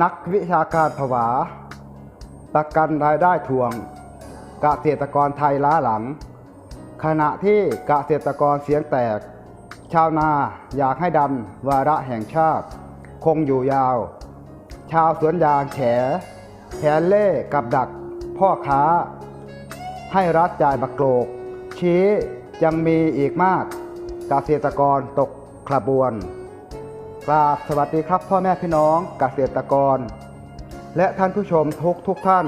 นักวิชาการผวา ประกันรายได้ทวงเกษตรกรไทยล้าหลัง ขณะที่เกษตรกรเสียงแตก ชาวนาอยากให้ดันวาระแห่งชาติ คงอยู่ยาว ชาวสวนยางแฉแผนเล่กับดักพ่อค้า ให้รัฐจ่ายบักโกรกชี้ยังมีอีกมากเกษตรกรตกขบวน กราบสวัสดีครับ พ่อแม่พี่น้องเกษตรกร และท่านผู้ชมทุกทุกท่าน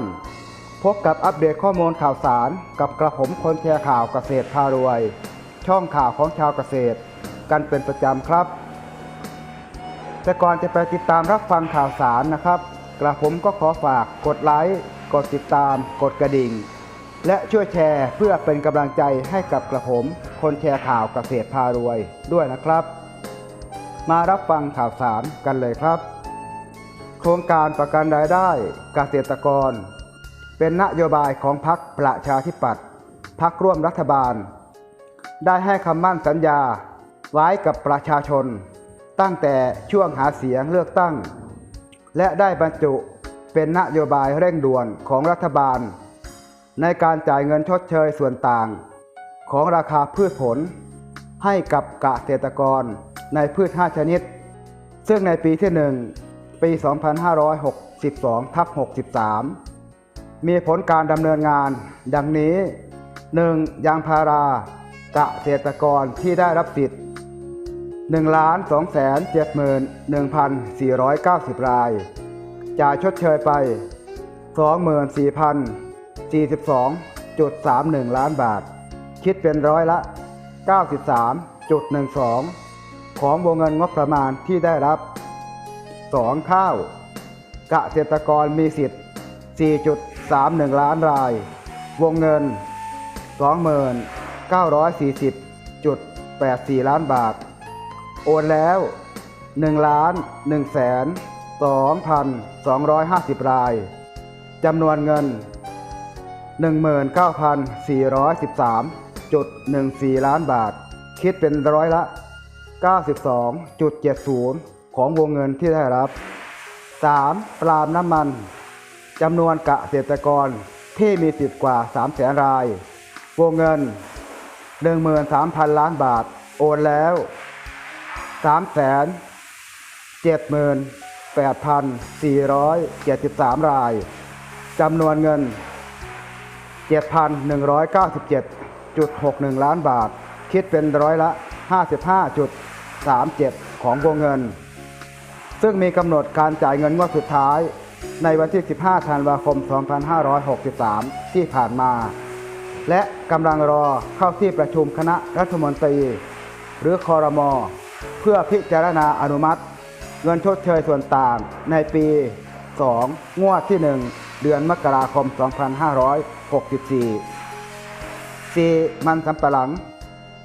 พบกับอัปเดตข้อมูลข่าวสารกับกระผมคนแชร์ข่าวเกษตรพารวย ช่องข่าวของชาวเกษตร กันเป็นประจำครับ แต่ก่อนจะไปติดตามรับฟังข่าวสารนะครับ กระผมก็ขอฝากกดไลค์กดติดตาม กดกระดิ่ง และช่วยแชร์เพื่อเป็นกำลังใจให้กับกระผม คนแชร์ข่าวเกษตรพารวยด้วยนะครับ มารับฟังข่าวสารกันเลยครับ โครงการประกันรายได้เกษตรกร เป็นนโยบายของพรรคประชาธิปัตย์พรรคร่วมรัฐบาล ได้ให้คำมั่นสัญญาไว้กับประชาชน ตั้งแต่ช่วงหาเสียงเลือกตั้ง และได้บรรจุเป็นนโยบายเร่งด่วนของรัฐบาล ในการจ่ายเงินชดเชยส่วนต่าง ของราคาพืชผล ให้กับเกษตรกรในพืช 5 ชนิด ซึ่งในปีที่ 1 ปี 2562ทับ63 มีผลการดำเนินงาน ดังนี้ 1. ยางพาราเกษตรกรที่ได้รับสิทธิ์1ล้าน2แสน71,490 ราย จ่ายชดเชยไป 24,042.31 ล้านบาท คิดเป็นร้อยละ 93.12 ของวงเงินงบประมาณที่ได้รับ 2. ข้าวเกษตรกรมีสิทธิ์ 4.31 ล้านราย วงเงิน 2940.84 ล้านบาท โอนแล้ว1ล้าน1แสน2,250 ราย จำนวนเงิน 1.14 ล้านบาท คิดเป็นร้อยละ 92.70 ของวงเงินที่ได้รับ 3. ปลามน้ำมันจำนวนเกษตรกรที่มีสิทธิ์กว่า 3 0 0แสนราย วงเงิน 13,000 ล้านบาท โอนแล้ว3แสน78,473 ราย จำนวนเงิน 7,197 1.61 ล้านบาท คิดเป็นร้อยละ 55.37 ของวงเงิน ซึ่งมีกำหนดการจ่ายเงินงวดสุดท้าย ในวันที่ 15 ธันวาคม 2563 ที่ผ่านมา และกำลังรอเข้าที่ประชุมคณะรัฐมนตรี หรือคอรมอเพื่อพิจารณาอนุมัติ เงินชดเชยส่วนต่างในปี 2 งวดที่ 1 เดือนมกราคม 2564 4. มันสำปะหลัง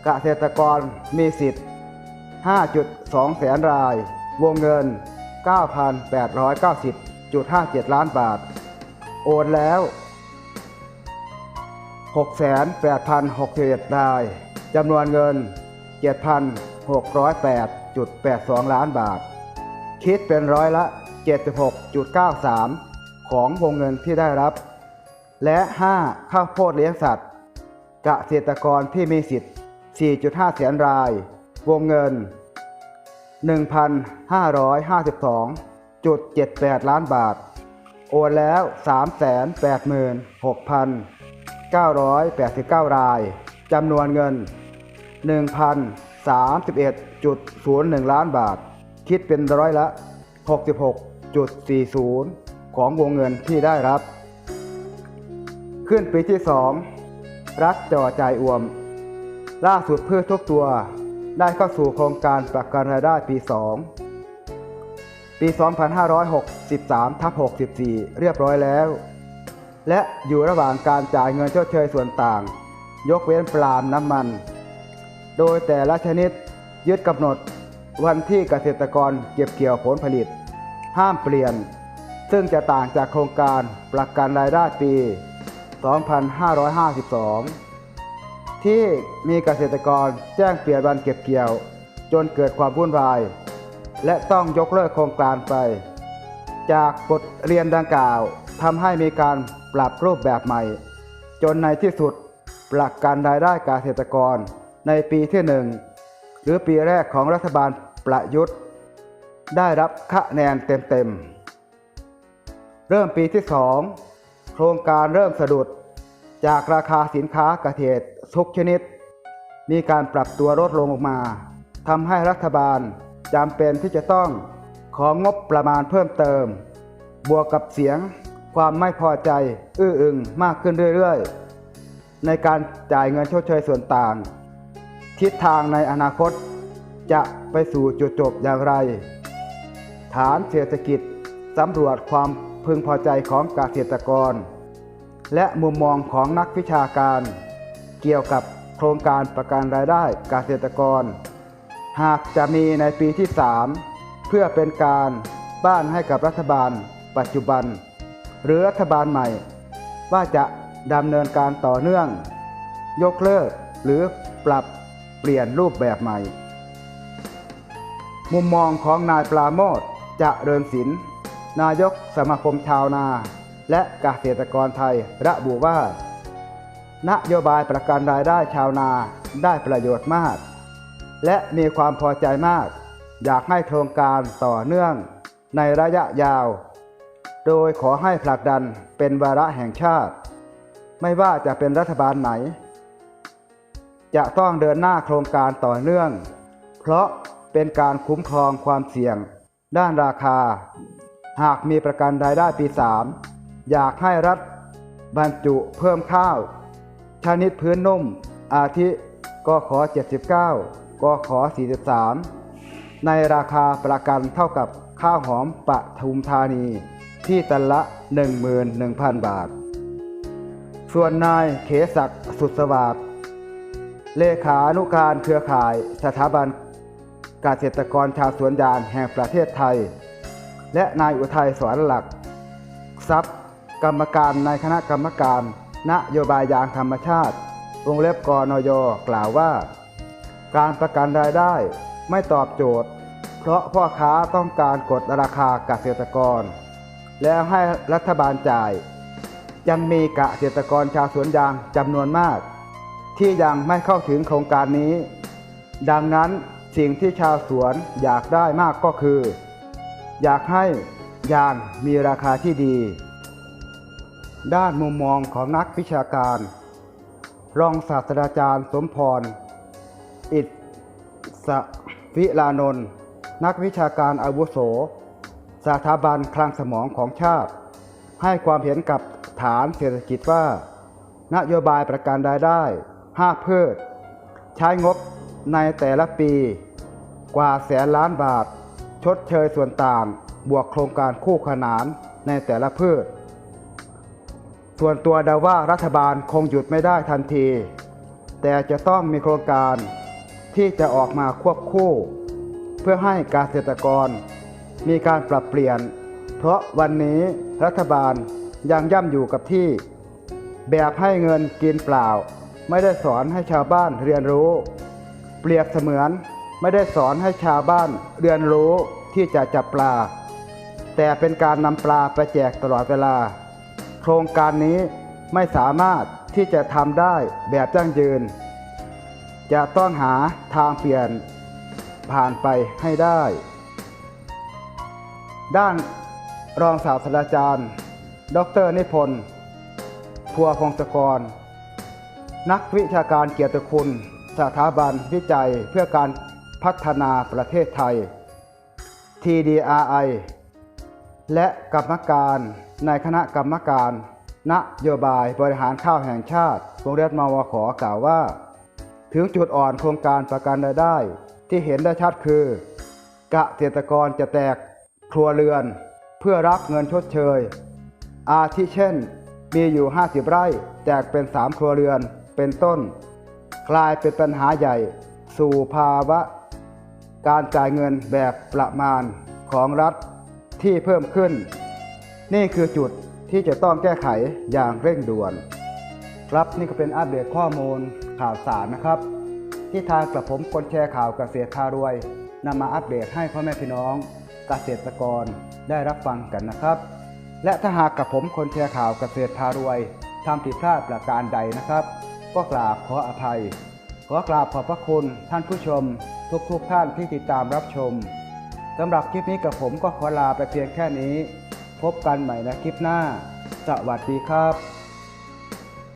เกษตรกรมีสิทธิ์ 5.2 แสนราย วงเงิน 9,890.57 ล้านบาท โอนแล้ว 6,8,061รายจำนวนเงิน 7,608.82 ล้านบาท คิดเป็นร้อยละ 76.93 ของวงเงินที่ได้รับ และ 5. ข้าวโพดเลี้ยงสัตว์ เกษตรกรที่มีสิทธิ์ 4.5 แสนราย วงเงิน 1,552.78 ล้านบาท โอนแล้ว 386,989 ราย จำนวนเงิน 1,031.01 ล้านบาท คิดเป็นร้อยละ 66.40 ของวงเงินที่ได้รับ ขึ้นปีที่ 2 รักจ่อจ่ายอวม ล่าสุดพืชทุกตัวได้เข้าสู่โครงการประกันรายได้ปี 2 ปี 2563ทับ64 เรียบร้อยแล้ว และอยู่ระหว่างการจ่ายเงินชดเชยส่วนต่าง ยกเว้นปลามน้ำมัน โดยแต่ละชนิดยึดกำหนดวันที่เกษตรกรเก็บเกี่ยวผลผลิต ห้ามเปลี่ยน ซึ่งจะต่างจากโครงการประกันรายได้ปี 2552 ที่มีเกษตรกรแจ้งเปลี่ยนวันเก็บเกี่ยว จนเกิดความวุ่นวาย และต้องยกเลิกโครงการไป จากบทเรียนดังกล่าวทำให้มีการปรับรูปแบบใหม่ จนในที่สุดหลักการรายได้เกษตรกรในปีที่หนึ่งหรือปีแรกของรัฐบาลประยุทธ์ ได้รับคะแนนเต็มๆเริ่มปีที่2โครงการเริ่มสะดุด จากราคาสินค้าเกษตรทุกชนิด มีการปรับตัวลดลงออกมาทำให้รัฐบาลจำเป็นที่จะต้องของงบประมาณเพิ่มเติม บวกกับเสียงความไม่พอใจอื้ออึงมากขึ้นเรื่อยๆ ในการจ่ายเงินชดเชยส่วนต่าง ทิศทางในอนาคตจะไปสู่จุดจบอย่างไร ฐานเศรษฐกิจสำรวจความ พึงพอใจของเกษตรกร และมุมมองของนักวิชาการ เกี่ยวกับโครงการประกันรายได้เกษตรกร หากจะมีในปีที่ 3 เพื่อเป็นการบ้านให้กับรัฐบาล ปัจจุบัน หรือรัฐบาลใหม่ ว่าจะดำเนินการต่อเนื่อง ยกเลิกหรือปรับเปลี่ยนรูปแบบใหม่ มุมมองของนายปราโมทจะเริญศิลป์ นายกสมาคมชาวนา และเกษตรกรไทยระบุว่า นโยบายประกันรายได้ชาวนาได้ประโยชน์มาก และมีความพอใจมาก อยากให้โครงการต่อเนื่องในระยะยาว โดยขอให้ผลักดันเป็นวาระแห่งชาติ ไม่ว่าจะเป็นรัฐบาลไหน จะต้องเดินหน้าโครงการต่อเนื่อง เพราะเป็นการคุ้มครองความเสี่ยง ด้านราคา หากมีประกันรายได้ปี 3 อยากให้รัฐบรรจุเพิ่มข้าว ชนิดพื้นนุ่ม อาทิก็ขอ 79ก็ขอ 43 ในราคาประกันเท่ากับข้าวหอมปะทุมธานีที่ตันละ 11,000 บาท ส่วนนายเขศักดิ์สุดสวัสดิ์เลขานุการเครือข่ายสถาบันเกษตรกรชาวสวนยางแห่งประเทศไทย และนายอุทัยสอนหลัก ทรัพย์ กรรมการในคณะกรรมการ นโยบายยางธรรมชาติ วงเล็บกนยกล่าวว่า การประกันรายได้ไม่ตอบโจทย์ เพราะพ่อค้าต้องการกดราคาเกษตรกร แล้วให้รัฐบาลจ่าย ยังมีเกษตรกรชาวสวนยางจำนวนมาก ที่ยังไม่เข้าถึงโครงการนี้ ดังนั้นสิ่งที่ชาวสวนอยากได้มากก็คือ อยากให้ยางมีราคาที่ดี ด้านมุมมองของนักวิชาการ รองศาสตราจารย์สมพร อิสวิลานนท์นักวิชาการอาวุโส สถาบันคลังสมองของชาติ ให้ความเห็นกับฐานเศรษฐกิจว่า นโยบายประกันรายได้ 5 เพืชใช้งบในแต่ละปีกว่าแสนล้านบาท ชดเชยส่วนต่าง บวกโครงการคู่ขนานในแต่ละพืช ส่วนตัวเดาว่ารัฐบาลคงหยุดไม่ได้ทันที แต่จะต้องมีโครงการที่จะออกมาควบคู่ เพื่อให้เกษตรกร มีการปรับเปลี่ยน เพราะวันนี้รัฐบาลยังย่ำอยู่กับที่ แบบให้เงินกินเปล่า ไม่ได้สอนให้ชาวบ้านเรียนรู้ เปรียบเสมือน ไม่ได้สอนให้ชาวบ้านเรียนรู้ที่จะจับปลา แต่เป็นการนำปลาไปแจกตลอดเวลา โครงการนี้ไม่สามารถที่จะทำได้แบบยั่งยืน จะต้องหาทางเปลี่ยนผ่านไปให้ได้ ด้านรองศาสตราจารย์ ดรนิพนธ์พัวพงศกร นักวิชาการเกียรติคุณ สถาบันวิจัยเพื่อการ พัฒนาประเทศไทย TDRI และกรรมการในคณะกรรมการ นโยบายบริหารข้าวแห่งชาติวงเรียนมวขกล่าวว่า ถึงจุดอ่อนโครงการประกันรายได้ที่เห็นได้ชัดคือ เกษตรกรจะแตกครัวเรือน เพื่อรับเงินชดเชย อาทิเช่น มีอยู่ 50 ไร่แตกเป็น 3 ครัวเรือนเป็นต้น กลายเป็นปัญหาใหญ่ สู่ภาวะ การจ่ายเงินแบบประมาณของรัฐที่เพิ่มขึ้น นี่คือจุดที่จะต้องแก้ไขอย่างเร่งด่วน ครับนี่ก็เป็นอัปเดตข้อมูลข่าวสารนะครับ ที่ทางกระผมคนแชร์ข่าวเกษตรพารวยนำมาอัปเดตให้พ่อแม่พี่น้องเเกษตรกรได้รับฟังกันนะครับ และถ้าหากกับผมคนแชร์ข่าวเกษตรพารวยทำผิดพลาดประการใดนะครับ ก็กราบขออภัย ขอกราบขอบพระคุณท่านผู้ชม ทุกๆทท่านที่ติดตามรับชมสำหรับคลิปนี้กับผมก็ขอลาไปเพียงแค่นี้ พบกันใหม่ในคลิปหน้า สวัสดีครับ